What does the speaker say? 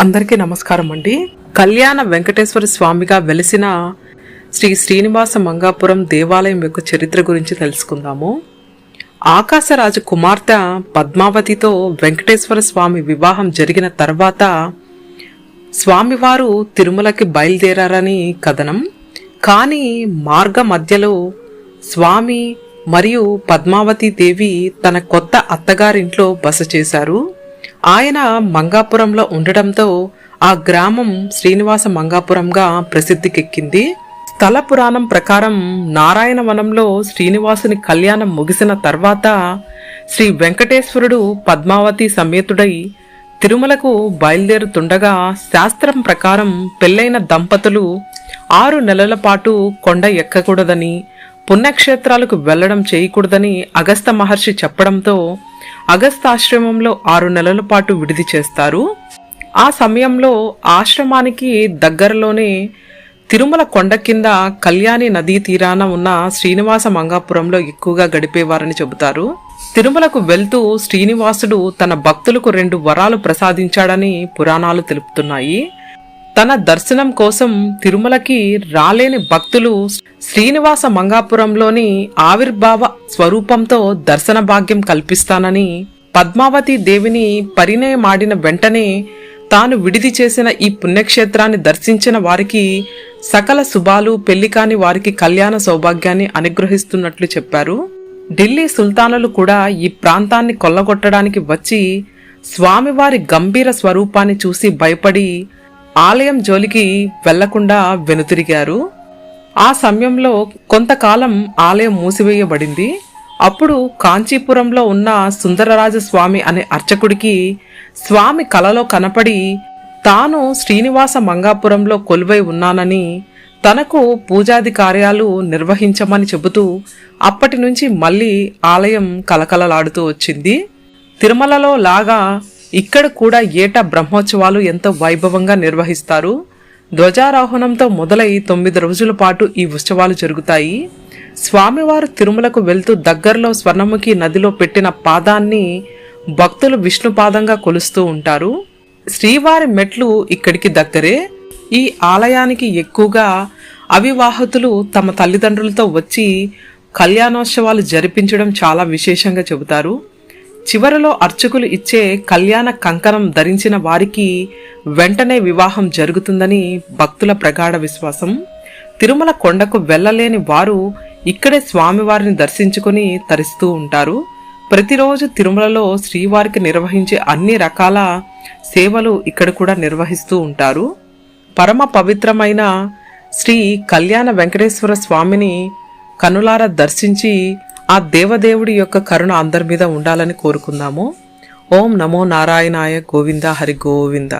అందరికీ నమస్కారం అండి. కళ్యాణ వెంకటేశ్వర స్వామిగా వెలిసిన శ్రీ శ్రీనివాస మంగాపురం దేవాలయం యొక్క చరిత్ర గురించి తెలుసుకుందాము. ఆకాశరాజు కుమార్తె పద్మావతితో వెంకటేశ్వర స్వామి వివాహం జరిగిన తర్వాత స్వామివారు తిరుమలకి బయలుదేరారని కథనం. కానీ మార్గ మధ్యలో స్వామి మరియు పద్మావతి దేవి తన కొత్త అత్తగారింట్లో బస చేశారు. ఆయన మంగాపురంలో ఉండటంతో ఆ గ్రామం శ్రీనివాస మంగాపురంగా ప్రసిద్ధికెక్కింది. స్థల పురాణం ప్రకారం నారాయణవనంలో శ్రీనివాసుని కళ్యాణం ముగిసిన తర్వాత శ్రీ వెంకటేశ్వరుడు పద్మావతి సమేతుడై తిరుమలకు బయలుదేరుతుండగా శాస్త్రం ప్రకారం పెళ్ళైన దంపతులు ఆరు నెలల పాటు కొండ ఎక్కకూడదని పుణ్యక్షేత్రాలకు వెళ్ళడం చేయకూడదని అగస్త మహర్షి చెప్పడంతో అగస్తాశ్రమంలో ఆరు నెలల పాటు విడిది చేస్తారు. ఆ సమయంలో ఆశ్రమానికి దగ్గరలోనే తిరుమల కొండ కింద కళ్యాణి నదీ తీరాన ఉన్న శ్రీనివాస మంగాపురంలో ఎక్కువగా గడిపేవారని చెబుతారు. తిరుమలకు వెళ్తూ శ్రీనివాసుడు తన భక్తులకు రెండు వరాలు ప్రసాదించాడని పురాణాలు తెలుపుతున్నాయి. తన దర్శనం కోసం తిరుమలకి రాలేని భక్తులు శ్రీనివాస మంగాపురంలోని ఆవిర్భావ స్వరూపంతో దర్శన భాగ్యం కల్పిస్తానని పద్మావతి దేవిని పరిణయమాడిన వెంటనే తాను విడిది చేసిన ఈ పుణ్యక్షేత్రాన్ని దర్శించిన వారికి సకల శుభాలు పెళ్ళి కాని వారికి కళ్యాణ సౌభాగ్యాన్ని అనుగ్రహిస్తున్నట్లు చెప్పారు. ఢిల్లీ సుల్తానులు కూడా ఈ ప్రాంతాన్ని కొల్లగొట్టడానికి వచ్చి స్వామివారి గంభీర స్వరూపాన్ని చూసి భయపడి ఆలయం జోలికి వెళ్ళకుండా వెనుతిరిగారు. ఆ సమయంలో కొంతకాలం ఆలయం మూసివేయబడింది. అప్పుడు కాంచీపురంలో ఉన్న సుందరరాజ స్వామి అనే అర్చకుడికి స్వామి కలలో కనపడి తాను శ్రీనివాస మంగాపురంలో కొలువై ఉన్నానని తనకు పూజాది కార్యాలు నిర్వహించమని చెబుతూ అప్పటి నుంచి మళ్ళీ ఆలయం కలకలలాడుతూ వచ్చింది. తిరుమలలో లాగా ఇక్కడ కూడా ఏటా బ్రహ్మోత్సవాలు ఎంతో వైభవంగా నిర్వహిస్తారు. ధ్వజారోహణంతో మొదలై తొమ్మిది రోజుల పాటు ఈ ఉత్సవాలు జరుగుతాయి. స్వామివారు తిరుమలకు వెళ్తూ దగ్గరలో స్వర్ణముఖి నదిలో పెట్టిన పాదాన్ని భక్తులు విష్ణుపాదంగా కొలుస్తూ ఉంటారు. శ్రీవారి మెట్లు ఇక్కడికి దగ్గరే. ఈ ఆలయానికి ఎక్కువగా అవివాహతులు తమ తల్లిదండ్రులతో వచ్చి కళ్యాణోత్సవాలు జరిపించడం చాలా విశేషంగా చెబుతారు. చివరలో అర్చకులు ఇచ్చే కళ్యాణ కంకణం ధరించిన వారికి వెంటనే వివాహం జరుగుతుందని భక్తుల ప్రగాఢ విశ్వాసం. తిరుమల కొండకు వెళ్ళలేని వారు ఇక్కడే స్వామివారిని దర్శించుకుని తరిస్తూ ఉంటారు. ప్రతిరోజు తిరుమలలో శ్రీవారికి నిర్వహించే అన్ని రకాల సేవలు ఇక్కడ కూడా నిర్వహిస్తూ ఉంటారు. పరమ పవిత్రమైన శ్రీ కళ్యాణ వెంకటేశ్వర స్వామిని కనులార దర్శించి ఆ దేవదేవుడి యొక్క కరుణ అందరి మీద ఉండాలని కోరుకుందాము. ఓం నమో నారాయణాయ గోవింద హరి గోవింద.